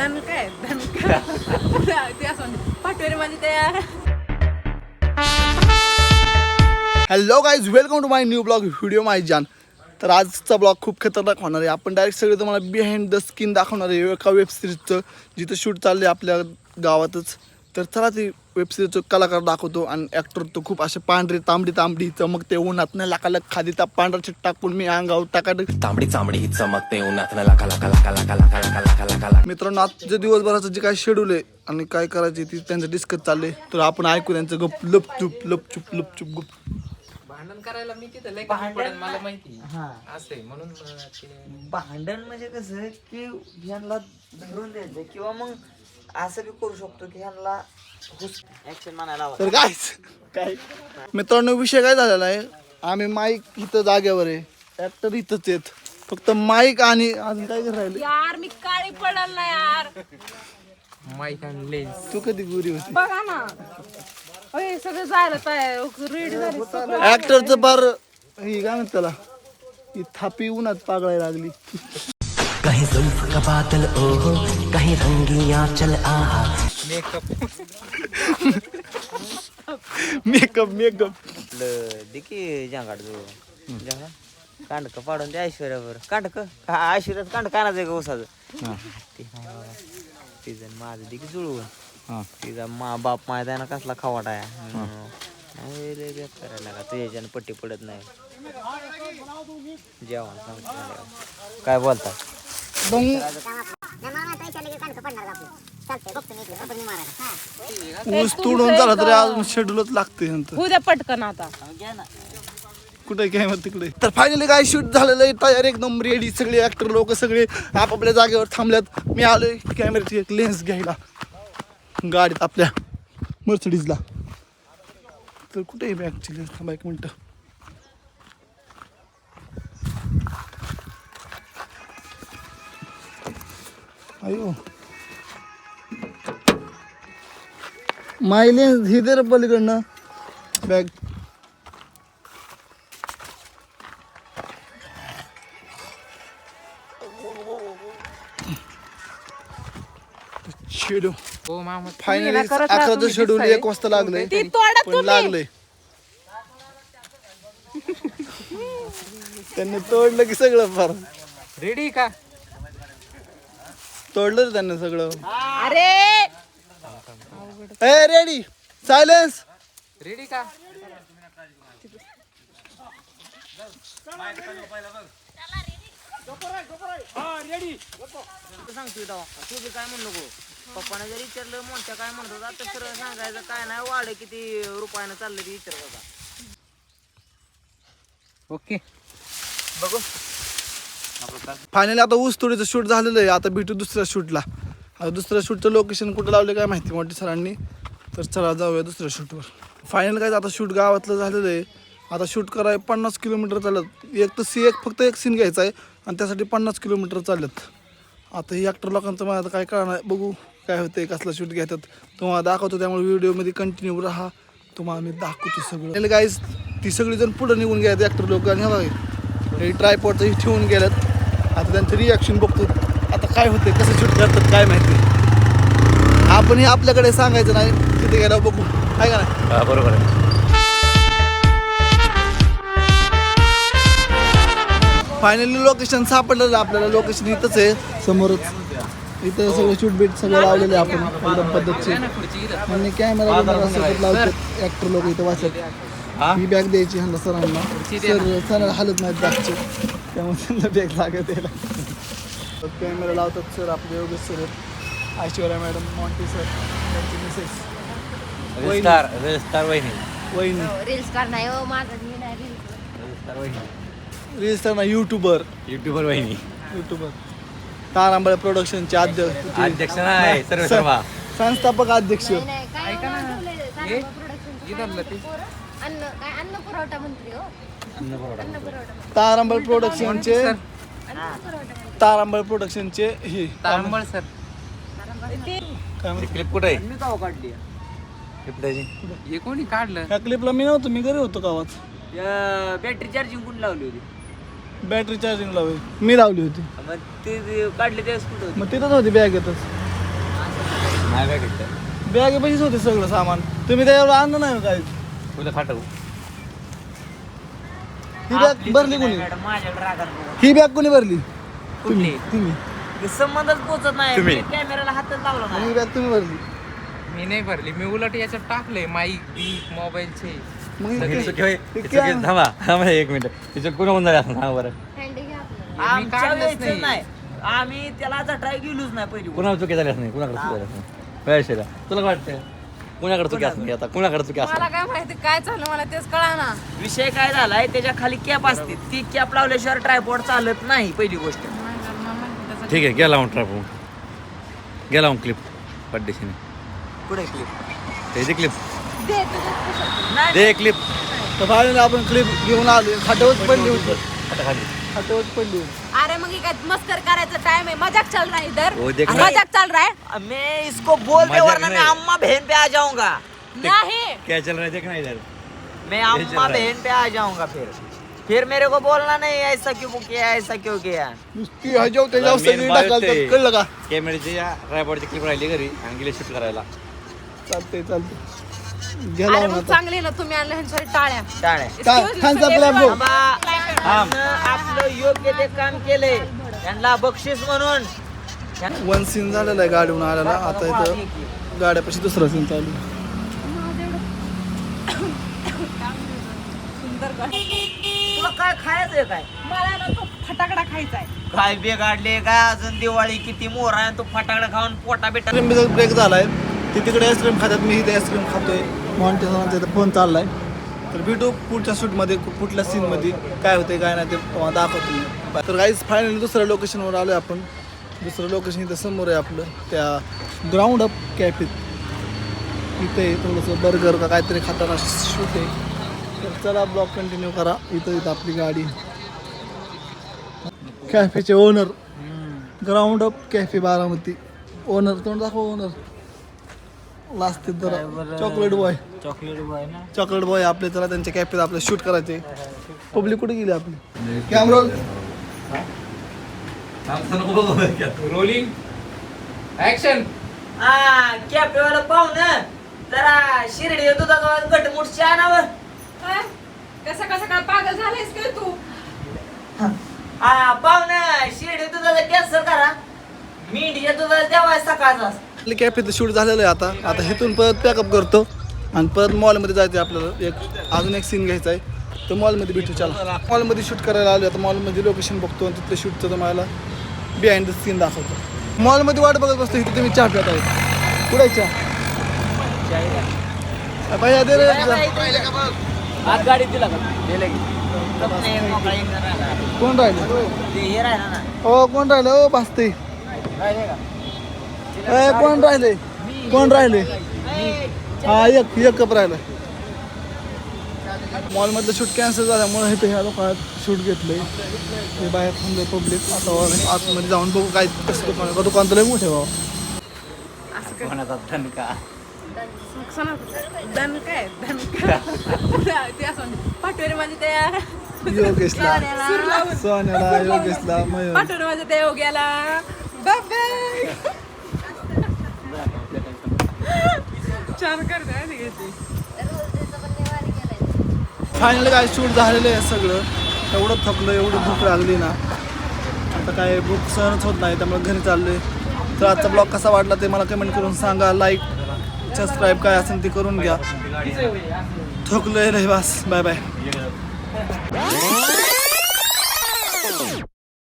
धन काय? धन ते असं म्हणजे तयार. Hello guys welcome to my new blog video my जान तर आजचा ब्लॉग खूप खतरनाक होणार आहे. आपण डायरेक्ट सगळे तुम्हाला बिहाइंड द स्किन दाखवणार आहे एका वेबसिरीजचं जिथं शूट चाललं आहे आपल्या गावातच. तर चला ते वेबसिरीजचं कलाकार दाखवतो आणि ॲक्टर तो खूप असे पांढरे तांबडी तांबडी चमकते उन्हात नाही लाकाला खादी त्या पांढरा चिट टाकून मी अंगावर टाकायला तांबडी चांबडी ही चमकते उन्हात लाका लाका लाका लाका लाका लाका लाका लाका लाका मित्रांनो आजच्या दिवसभराचं जे काय शेड्यूल आहे आणि काय करायचे ती त्यांचं डिस्कस चाललंय. तर आपण ऐकू त्यांचं गप लपचूप लपचूप लपचूप गप भांडण करायला मी तिथं लय कमी पडेल मला माहिती असते म्हणून ते भांडण म्हणजे कसं की ह्यांना धरून द्यायचं किंवा मग असं बी करू शकतो की ह्यांना ऍक्शन म्हणायला हवं. तर काय काय? मित्रांनो विषय काय झालेला आहे? आम्ही माईक इथं जागेवर आहे. ऍक्टर इथंच आहेत. फक्त माईक आणि अजून काय राहिले यार मी काळी पडल ना यार. माईक आणि लेन्स तू कधी गुरी होती? बघा ना. अय सगळं जायला तयार. रेडी झाली सगळं. ऍक्टरचं बार ही काय म्हणतात त्याला? ही थापी उन्हात पागळायला लागली. का बादल ओहो कहीं रंगिया चल आहा मेकअप मेकअप मेकअप दिकी जांगाड जो जांगा कांडक पाडून द्या ऐश्वर्यावर. कांडक? ऐश्वर्यात कांड कानाचं का उसाचं? ते. तिचं माझं दिकी जुळवून. तिचा मा बाप माहिती आहे ना कसला खवाटा आहे. आहे लागा तुझ्याच्यानं पट्टी पडत नाही. जेवण. काय बोलता? ऊस तोडून झाला तरी अजून शेड्यूलच लागते नंतर. उद्या पटकन आता. कुठे कॅमेरा तिकडे? तर फायनली काय शूट झालेलं आहे. तयार एकदम रेडी सगळे ऍक्टर लोक सगळे आपापल्या जागेवर थांबल्यात. मी आलोय कॅमेऱ्याची एक लेन्स घ्यायला. गाडीत आपल्या मर्सडीजला तर कुठे लेन्स थांबा एक मिनटं. अयो. माय लेन्स ही दे रे पलीकडनं. बॅग. हो मामा फायनली ना करत राहा अकराचं तुम्ही शेड्यूल दिसतंय. एक वाजता लागलंय. ती तोडा पण तुम्ही. लागलंय. त्यांनी तोडलं की सगळं फार. रेडी का? तोडलं त्यांनी सगळं. अरे! ए रेडी. सायलेन्स. रेडी का? सांगतोय तेव्हा तू बी काय म्हणू नको पप्पाने जर विचारलं मोठ्या काय म्हणत होता तर सरळ सांगायचं काय नाही वाढ किती रुपयानं चाललं ते विचारत होता ओके. फायनली आता ऊस तोडीचं शूट झालेलं आहे. आता भेटू दुसऱ्या शूटला आता दुसऱ्या शूटचं लोकेशन कुठं लावलं काय माहिती? मोठी सरांनी. तर चला जाऊया दुसऱ्या शूटवर फायनल काय आता शूट गावातलं झालेलं आहे. आता शूट कराय पन्नास किलोमीटर चालत. एक तर सी एक फक्त एक सीन घ्यायचा आहे. आणि त्यासाठी पन्नास किलोमीटर चालत. आता ही ॲक्टर लोकांचं मला आता काय कळणार बघू काय होतंय कसला शूट घेतात. तुम्हाला दाखवतो त्यामुळे व्हिडिओमध्ये कंटिन्यू राहा. तुम्हाला मी दाखवतो सगळं. गाईज ती सगळी जण पुढं निघून गेल्यात ॲक्टर लोक. आणि हे हे ट्रायपॉडचं ठेवून गेल्यात आता त्यांचं रिॲक्शन बघतो. आता काय होते कसं शूट करतात काय माहिती. आपण हे आपल्याकडे सांगायचं नाही तिथे गेल्यावर बघू. काय का नाही? बरोबर आहे. फायनली लोकेशन सापडलेलं आपल्याला लोकेशन इथंच आहे समोरच. इथं सगळं शूट बीट सगळं लावलेलं आहे आपण एकदम पद्धतशीर. आणि कॅमेरा सगळं लावतात ऍक्टर लोक इथं वाचत ही? बॅग द्यायची ह्यांना सरांना. सर सर हालत नाहीत बॅगचे त्यामुळे त्यांना बॅग लागत यायला कॅमेरा लावतात सर आपले Yogesh sir. Aishwarya madam Monty sir त्यांची मिसेस वहिनी. स्टार वहिनी. वहिनी. रील्स करणार हो माझं मी नाही रील्स रील्स ना युट्यूबर युट्यूबर वहिनी. युट्यूबर तारांबळे प्रोडक्शनचे अध्यक्ष अध्यक्ष नाही सर्व सर्व संस्थापक अध्यक्ष. इधरलं ते अन्न काय अन्न पुरवठा मंत्री हो. अन्न पुरवठा तारांबळ प्रोडक्शनचे तारांबळ प्रोडक्शनचे हे. तारंबळ सर. काय म्हणतात? क्लिप कुठे आहे? काढली? क्लिप द्यायची हे कोणी काढलं? ह्या क्लिपला मी नव्हतो मी घरी होतो गावात. बॅटरी चार्जिंग कोण लावली होती? बॅटरी चार्जिंग लावली. मी लावली होती. मग ते ते काढले त्यावेळेस कुठं होती? मग तिथंच होती बॅग येतच नाही बॅग घेतलं बॅगे पैसेच होते सगळं सामान. तुम्ही त्याच्यावर आणलं नाही काय उद्या फाटव ही बॅग भरली कोणी? मॅडम माझ्याकडे रागात बघा. ही बॅग कोणी भरली? कुठली? तुम्ही हे संबंधच पोचत नाही. तुम्ही. मी कॅमेराला हातच लावला आणि नाही. ही बॅग तुम्ही भरली. मी नाही भरली. मी उलट याच्यात टाकलंय. माईक बीक मोबाईलचे. मग हे हे चुकी. हे हे काय- थांबा. थांबा एक मिनिट. तिचं कोण होऊन झाले असं सांगा बरं. हँडी घ्या आपल्याला. मी आमच्या काढलंच वेळेच नाही. नाही. आम्ही त्याला झटाय गेलोच नाही पहिली गोष्ट. कुणाला चुकी झाली असं नाही? कुणाकडे चुकी झाली असं नाही? तुला काय वाटतं कुणाकडे चुकी असं नाही आता? कुणाकडे चुकी असं मला काय माहिती काय चाललं मला तेच कळा ना विषय काय झालाय त्याच्याखाली कॅप असते. ती कॅप लावल्याशिवाय ट्रायपॉड चालत नाही पहिली गोष्ट. ठीक आहे गेला ट्रॅप गेला क्लिप पड्डेशीने पुढे clip. त्याची क्लिप दे क्लिप तर आपण क्लिप घेऊन आलो खाट्यावर पडली होती. आता खाली. खाट्यावर पडली होती अरे मग हे काय मस्कर करायचा टाइम है मजाक चल रहा है इधर वो। मजाक चल रहा है. मैं इसको बोल दे मजाक वरना मैं नहीं। अम्मा बहन पे आ जाऊंगा। नहीं. क्या चल रहा है? देखना इधर. मैं चल अम्मा रहा है। बहन पे आ जाऊंगा फिर। फिर मेरे को बोलना नहीं ऐसा क्यों किया ऐसा क्यों किया नुसती हजाव त्याच्यावर main सगळी बात टाकाल ते. कळलं का? कॅमेऱ्याची या ट्रायपॉडची क्लिप राहिली घरी आणि गेले शूट करायला. चालते चालते गेला अरे मग आता. चांगली ना तुम्ही आणलं ह्यांच्या टाळ्या. टाळे काय Excuse me, प्लॅन. आपलं योग्य ते काम केलंय. त्यांना बक्षीस म्हणून. वन सीन झालेला आहे गाडीहून आलेला आता इथं गाड्यापाशी दुसरा सीन चालू. तुला काय खायचंय काय? मला ना तो फटाकडा खायचा आहे काय बिघाडले काय अजून दिवाळी किती मोर आहे तू फटाकडे खाऊन पोटा बिटा ब्रेक झालाय. ते तिकडे आईस्क्रीम खातात मी इथे आईस्क्रीम खातोय. मॉन्टी सरांचा इथं फोन चाललाय. तर भेटू पुढच्या शूटमध्ये कुठल्या सीनमध्ये. काय होते काय नाही ते दाखवतो तर गाईज फायनली दुसऱ्या लोकेशनवर आलोय आपण. दुसरं लोकेशन इथं समोर आहे आपलं त्या ग्राउंड अप कॅफेत इथे थोडंसं बर्गर का काहीतरी खाताना शूट आहे. तर चला ब्लॉग कंटिन्यू करा. इथं इथं आपली गाडी. कॅफेचे owner ground up cafe Baramati. Owner तोंड दाखव ओनर लास्ट जरा चॉकलेट बॉय चॉकलेट बॉय ना? चॉकलेट बॉय आपले जरा त्यांच्या कॅफेत आपले शूट करायचे. पब्लिक कुठे गेली आपली? कॅमरा रोलिंग ऍक्शन हा? कॅपेवाला पाहुणं जरा शिर्डी दुधाचा गटमुट आणावर काय? कसं कसं काय पागल झालायस काय तू? हा पाहुणं शिर्डी दुधाचा कॅन्सल करा. मीडिया दुधाचा देवा सकाळचा आपल्या कॅफेत शूट झालेलं आहे आता. आता हेतून परत पॅकअप करतो. आणि परत मॉलमध्ये जायचं आहे आपल्याला. एक अजून एक सीन घ्यायचा आहे. तर मॉलमध्ये भेटू चला. मॉलमध्ये शूट करायला आलो आता मॉलमध्ये लोकेशन बघतो आणि तिथलं शूटचं तुम्हाला बिहाइंड द सीन दाखवतो. मॉलमध्ये वाट बघत बसतो इथे तुम्ही चहा पित आहे कुठे चहा? भैया दे. आज गाडी दिला. कोण राहिले? ते हे राहिला? ना ओ कोण राहिले ओ भासते ए कोण राहिले? कोण राहिले? हा एक एक कप राहिलं. मॉलमधलं शूट कॅन्सल झाल्यामुळे इथे ह्या लोकांना शूट घेतलंय. हे बाहेर थांबले पब्लिक आता आतमध्ये जाऊन बघू काय कसं दुकान. का दुकान तर लय मोठे भाऊ. त्या योगेशला. सोन्याला. योगेशला. मयूर. पाठवरे माझे त्या योग्याला. फायनल काय शूट झालेलं आहे सगळं. एवढं थकलं एवढी भूक लागली ना. आता काय भूक सहनच होत नाही त्यामुळे घरी चाललोय. तर आजचा ब्लॉग कसा वाटला ते मला कमेंट करून सांगा. लाईक सबस्क्राईब काय असेल ते करून घ्या. थकलोय रे बस. Bye bye